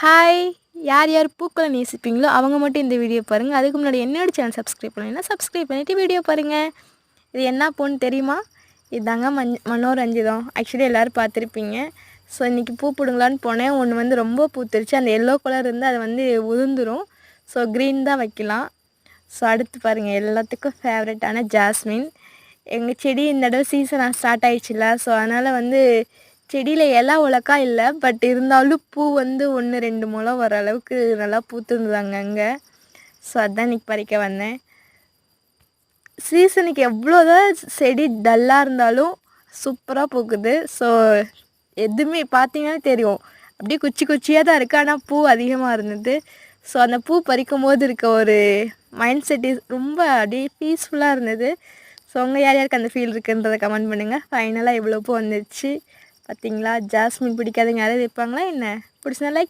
Hi யார் யார் பூக்களை நேசிப்பீங்களோ அவங்க மட்டும் இந்த வீடியோ பாருங்கள் அதுக்கு முன்னாடி என்னோடய சேனல் சப்ஸ்கிரைப் பண்ணீங்கன்னா சப்ஸ்கிரைப் பண்ணிவிட்டு வீடியோ பாருங்கள் இது என்ன பூன்னு தெரியுமா? இதாங்க மஞ் மனோரஞ்சிதம். ஆக்சுவலி எல்லோரும் பார்த்துருப்பீங்க. ஸோ இன்றைக்கி பூ பிடுங்களான்னு போனேன். ஒன்று வந்து ரொம்ப பூத்துருச்சு. அந்த எல்லோ கலர் இருந்து அது வந்து உதிர்ந்துரும். ஸோ க்ரீன் தான் வைக்கலாம். ஸோ அடுத்து பாருங்கள் எல்லாத்துக்கும் ஃபேவரட்டான ஜாஸ்மின் எங்கள் செடி இந்த தடவை சீசன் ஸ்டார்ட் ஆயிடுச்சுல ஸோ அதனால் வந்து செடியில் இலை உலக்கா இல்லை பட் இருந்தாலும் பூ வந்து ஒன்று ரெண்டு முளம் வர அளவுக்கு நல்லா பூத்துருந்தாங்க அங்கே. ஸோ அதான் இன்றைக்கி பறிக்க வந்தேன். சீசனுக்கு எவ்வளோதான் செடி டல்லாக இருந்தாலும் சூப்பராக பூக்குது. ஸோ எதுவுமே பார்த்தீங்கன்னா தெரியும். அப்படியே குச்சி குச்சியாக தான் இருக்குது ஆனால் பூ அதிகமாக இருந்தது. ஸோ அந்த பூ பறிக்கும் போது இருக்க ஒரு மைண்ட் செட் ரொம்ப அப்படியே பீஸ்ஃபுல்லாக இருந்தது. ஸோ உங்கள் யார் யாருக்கு அந்த ஃபீல் இருக்குன்றதை கமெண்ட் பண்ணுங்கள் ஃபைனலாக இவ்வளோ பூ வந்துடுச்சு பார்த்தீங்களா? ஜாஸ்மின் பிடிக்காதவங்க யாராவது இருப்பாங்களா என்ன? பிடிச்சனா லைக்